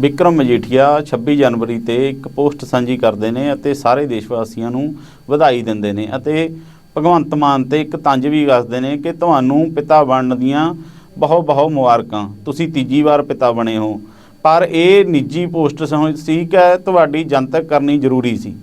ਵਿਕਰਮ ਮਜੀਠੀਆ 26 ਜਨਵਰੀ ਤੇ ਇੱਕ ਪੋਸਟ ਸਾਂਝੀ ਕਰਦੇ ਨੇ ਅਤੇ ਸਾਰੇ ਦੇਸ਼ ਵਾਸੀਆਂ ਨੂੰ ਵਧਾਈ ਦਿੰਦੇ ਨੇ ਅਤੇ ਭਗਵੰਤ ਮਾਨ ਤੇ ਇੱਕ ਤੰਜ ਵੀ ਕੱਸਦੇ ਨੇ ਕਿ ਤੁਹਾਨੂੰ ਪਿਤਾ ਬਣਨ ਦੀਆਂ ਬਹੁਤ ਬਹੁਤ ਮੁਬਾਰਕਾਂ। ਤੁਸੀਂ ਤੀਜੀ ਵਾਰ ਪਿਤਾ ਬਣੇ ਹੋ। ਪਰ ਇਹ ਨਿੱਜੀ ਪੋਸਟ ਸਹੁੰ- ਸੀ ਕਿ ਤੁਹਾਡੀ ਜਨਤਕ ਕਰਨੀ ਜ਼ਰੂਰੀ ਸੀ।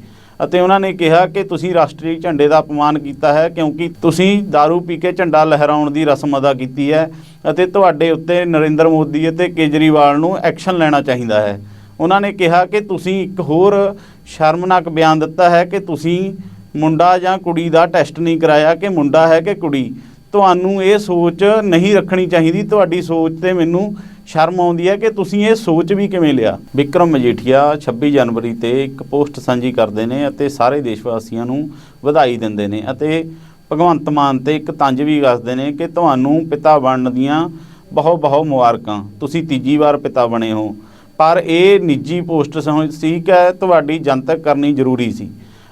ਅਤੇ ਉਹਨਾਂ ਨੇ ਕਿਹਾ ਕਿ ਤੁਸੀਂ ਰਾਸ਼ਟਰੀ ਝੰਡੇ ਦਾ ਅਪਮਾਨ ਕੀਤਾ ਹੈ ਕਿਉਂਕਿ ਤੁਸੀਂ दारू ਪੀ ਕੇ ਝੰਡਾ ਲਹਿਰਾਉਣ ਦੀ ਰਸਮ ਅਦਾ ਕੀਤੀ ਹੈ ਅਤੇ ਤੁਹਾਡੇ ਉੱਤੇ ਨਰਿੰਦਰ ਮੋਦੀ ਅਤੇ ਕੇਜਰੀਵਾਲ ਨੂੰ ਐਕਸ਼ਨ ਲੈਣਾ ਚਾਹੀਦਾ ਹੈ। ਉਹਨਾਂ ਨੇ ਕਿਹਾ ਕਿ ਤੁਸੀਂ ਇੱਕ ਹੋਰ ਸ਼ਰਮਨਾਕ ਬਿਆਨ ਦਿੱਤਾ ਹੈ ਕਿ ਤੁਸੀਂ ਮੁੰਡਾ ਜਾਂ ਕੁੜੀ ਦਾ ਟੈਸਟ ਨਹੀਂ ਕਰਾਇਆ ਕਿ ਮੁੰਡਾ ਹੈ ਕਿ ਕੁੜੀ। ਤੁਹਾਨੂੰ ਇਹ ਸੋਚ ਨਹੀਂ ਰੱਖਣੀ ਚਾਹੀਦੀ। ਤੁਹਾਡੀ ਸੋਚ ਤੇ ਮੈਨੂੰ ਸ਼ਰਮ ਆਉਂਦੀ ਹੈ ਕਿ ਤੁਸੀਂ ਇਹ ਸੋਚ ਵੀ ਕਿਵੇਂ ਲਿਆ? ਵਿਕਰਮ ਮਜੀਠੀਆ 26 ਜਨਵਰੀ ਤੇ ਇੱਕ ਪੋਸਟ ਸਾਂਝੀ ਕਰਦੇ ਨੇ ਅਤੇ ਸਾਰੇ ਦੇਸ਼ ਵਾਸੀਆਂ ਨੂੰ ਵਧਾਈ ਦਿੰਦੇ ਨੇ ਅਤੇ ਭਗਵੰਤ ਮਾਨ ਤੇ ਇੱਕ ਤੰਜ ਵੀ ਕੱਸਦੇ ਨੇ ਕਿ ਤੁਹਾਨੂੰ ਪਿਤਾ ਬਣਨ ਦੀਆਂ ਬਹੁਤ ਬਹੁਤ ਮੁਬਾਰਕਾਂ। ਤੁਸੀਂ ਤੀਜੀ ਵਾਰ ਪਿਤਾ ਬਣੇ ਹੋ। ਪਰ ਇਹ ਨਿੱਜੀ ਪੋਸਟ ਸਹੁੰ- ਸੀ ਕਿ ਤੁਹਾਡੀ ਜਨਤਕ ਕਰਨੀ ਜ਼ਰੂਰੀ ਸੀ।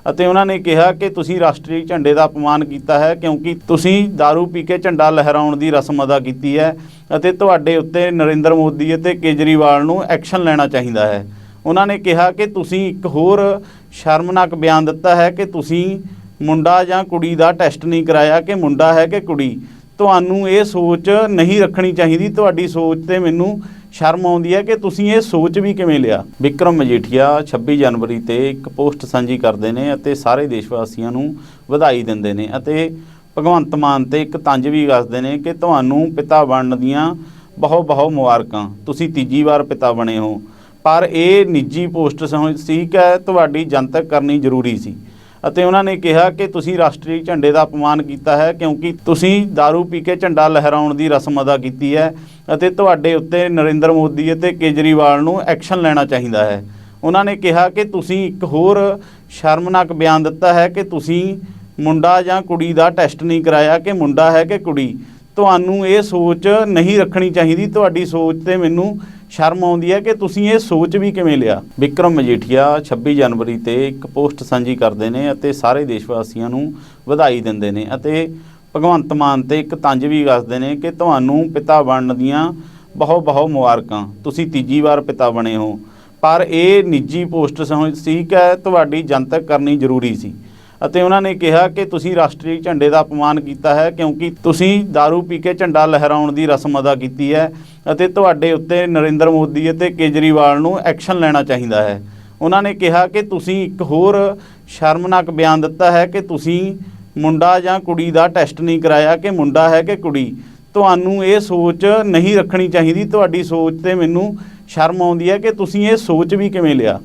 ਅਤੇ ਉਹਨਾਂ ਨੇ ਕਿਹਾ ਕਿ ਤੁਸੀਂ ਰਾਸ਼ਟਰੀ ਝੰਡੇ ਦਾ ਅਪਮਾਨ ਕੀਤਾ ਹੈ ਕਿਉਂਕਿ ਤੁਸੀਂ दारू ਪੀ ਕੇ ਝੰਡਾ ਲਹਿਰਾਉਣ ਦੀ ਰਸਮ ਅਦਾ ਕੀਤੀ ਹੈ ਅਤੇ ਤੁਹਾਡੇ ਉੱਤੇ ਨਰਿੰਦਰ ਮੋਦੀ ਅਤੇ ਕੇਜਰੀਵਾਲ ਨੂੰ ਐਕਸ਼ਨ ਲੈਣਾ ਚਾਹੀਦਾ ਹੈ। ਉਹਨਾਂ ਨੇ ਕਿਹਾ ਕਿ ਤੁਸੀਂ ਇੱਕ ਹੋਰ ਸ਼ਰਮਨਾਕ ਬਿਆਨ ਦਿੱਤਾ ਹੈ ਕਿ ਤੁਸੀਂ ਮੁੰਡਾ ਜਾਂ ਕੁੜੀ ਦਾ ਟੈਸਟ ਨਹੀਂ ਕਰਾਇਆ ਕਿ ਮੁੰਡਾ ਹੈ ਕਿ ਕੁੜੀ। ਤੁਹਾਨੂੰ ਇਹ ਸੋਚ ਨਹੀਂ ਰੱਖਣੀ ਚਾਹੀਦੀ। ਤੁਹਾਡੀ ਸੋਚ ਤੇ ਮੈਨੂੰ ਸ਼ਰਮ ਆਉਂਦੀ ਹੈ ਕਿ ਤੁਸੀਂ ਇਹ ਸੋਚ ਵੀ ਕਿਵੇਂ ਲਿਆ? ਵਿਕਰਮ ਮਜੀਠੀਆ 26 ਜਨਵਰੀ ਤੇ ਇੱਕ ਪੋਸਟ ਸਾਂਝੀ ਕਰਦੇ ਨੇ ਅਤੇ ਸਾਰੇ ਦੇਸ਼ ਵਾਸੀਆਂ ਨੂੰ ਵਧਾਈ ਦਿੰਦੇ ਨੇ ਅਤੇ ਭਗਵੰਤ ਮਾਨ ਤੇ ਇੱਕ ਤੰਜ ਵੀ ਕੱਸਦੇ ਨੇ ਕਿ ਤੁਹਾਨੂੰ ਪਿਤਾ ਬਣਨ ਦੀਆਂ ਬਹੁਤ ਬਹੁਤ ਮੁਬਾਰਕਾਂ। ਤੁਸੀਂ ਤੀਜੀ ਵਾਰ ਪਿਤਾ ਬਣੇ ਹੋ। ਪਰ ਇਹ ਨਿੱਜੀ ਪੋਸਟ ਸਹੁੰ- ਸੀ ਕਿ ਤੁਹਾਡੀ ਜਨਤਕ ਕਰਨੀ ਜ਼ਰੂਰੀ ਸੀ। ਅਤੇ ਉਹਨਾਂ ਨੇ ਕਿਹਾ ਕਿ ਤੁਸੀਂ ਰਾਸ਼ਟਰੀ ਝੰਡੇ ਦਾ ਅਪਮਾਨ ਕੀਤਾ ਹੈ ਕਿਉਂਕਿ ਤੁਸੀਂ दारू ਪੀ ਕੇ ਝੰਡਾ ਲਹਿਰਾਉਣ ਦੀ ਰਸਮ ਅਦਾ ਕੀਤੀ ਹੈ ਅਤੇ ਤੁਹਾਡੇ ਉੱਤੇ ਨਰਿੰਦਰ ਮੋਦੀ ਅਤੇ ਕੇਜਰੀਵਾਲ ਨੂੰ ਐਕਸ਼ਨ ਲੈਣਾ ਚਾਹੀਦਾ ਹੈ। ਉਹਨਾਂ ਨੇ ਕਿਹਾ ਕਿ ਤੁਸੀਂ ਇੱਕ ਹੋਰ ਸ਼ਰਮਨਾਕ ਬਿਆਨ ਦਿੱਤਾ ਹੈ ਕਿ ਤੁਸੀਂ ਮੁੰਡਾ ਜਾਂ ਕੁੜੀ ਦਾ ਟੈਸਟ ਨਹੀਂ ਕਰਾਇਆ ਕਿ ਮੁੰਡਾ ਹੈ ਕਿ ਕੁੜੀ। ਤੁਹਾਨੂੰ ਇਹ ਸੋਚ ਨਹੀਂ ਰੱਖਣੀ ਚਾਹੀਦੀ। ਤੁਹਾਡੀ ਸੋਚ ਤੇ ਮੈਨੂੰ ਸ਼ਰਮ ਆਉਂਦੀ ਹੈ ਕਿ ਤੁਸੀਂ ਇਹ ਸੋਚ ਵੀ ਕਿਵੇਂ ਲਿਆ? ਵਿਕਰਮ ਮਜੀਠੀਆ 26 ਜਨਵਰੀ ਤੇ ਇੱਕ ਪੋਸਟ ਸਾਂਝੀ ਕਰਦੇ ਨੇ ਅਤੇ ਸਾਰੇ ਦੇਸ਼ ਵਾਸੀਆਂ ਨੂੰ ਵਧਾਈ ਦਿੰਦੇ ਨੇ ਅਤੇ ਭਗਵੰਤ ਮਾਨ ਤੇ ਇੱਕ ਤੰਜ ਵੀ ਕੱਸਦੇ ਨੇ ਕਿ ਤੁਹਾਨੂੰ ਪਿਤਾ ਬਣਨ ਦੀਆਂ ਬਹੁਤ ਬਹੁਤ ਮੁਬਾਰਕਾਂ। ਤੁਸੀਂ ਤੀਜੀ ਵਾਰ ਪਿਤਾ ਬਣੇ ਹੋ। ਪਰ ਇਹ ਨਿੱਜੀ ਪੋਸਟ ਸਹੁੰ- ਸੀ ਕਿ ਤੁਹਾਡੀ ਜਨਤਕ ਕਰਨੀ ਜ਼ਰੂਰੀ ਸੀ। ਅਤੇ ਉਹਨਾਂ ਨੇ ਕਿਹਾ ਕਿ ਤੁਸੀਂ ਰਾਸ਼ਟਰੀ ਝੰਡੇ ਦਾ ਅਪਮਾਨ ਕੀਤਾ ਹੈ ਕਿਉਂਕਿ ਤੁਸੀਂ दारू ਪੀ ਕੇ ਝੰਡਾ ਲਹਿਰਾਉਣ ਦੀ ਰਸਮ ਅਦਾ ਕੀਤੀ ਹੈ ਅਤੇ ਤੁਹਾਡੇ ਉੱਤੇ ਨਰਿੰਦਰ ਮੋਦੀ ਅਤੇ ਕੇਜਰੀਵਾਲ ਨੂੰ ਐਕਸ਼ਨ ਲੈਣਾ ਚਾਹੀਦਾ ਹੈ। ਉਹਨਾਂ ਨੇ ਕਿਹਾ ਕਿ ਤੁਸੀਂ ਇੱਕ ਹੋਰ ਸ਼ਰਮਨਾਕ ਬਿਆਨ ਦਿੱਤਾ ਹੈ ਕਿ ਤੁਸੀਂ ਮੁੰਡਾ ਜਾਂ ਕੁੜੀ ਦਾ ਟੈਸਟ ਨਹੀਂ ਕਰਾਇਆ ਕਿ ਮੁੰਡਾ ਹੈ ਕਿ ਕੁੜੀ। ਤੁਹਾਨੂੰ ਇਹ ਸੋਚ ਨਹੀਂ ਰੱਖਣੀ ਚਾਹੀਦੀ। ਤੁਹਾਡੀ ਸੋਚ ਤੇ ਮੈਨੂੰ ਸ਼ਰਮ ਆਉਂਦੀ ਹੈ ਕਿ ਤੁਸੀਂ ਇਹ ਸੋਚ ਵੀ ਕਿਵੇਂ ਲਿਆ?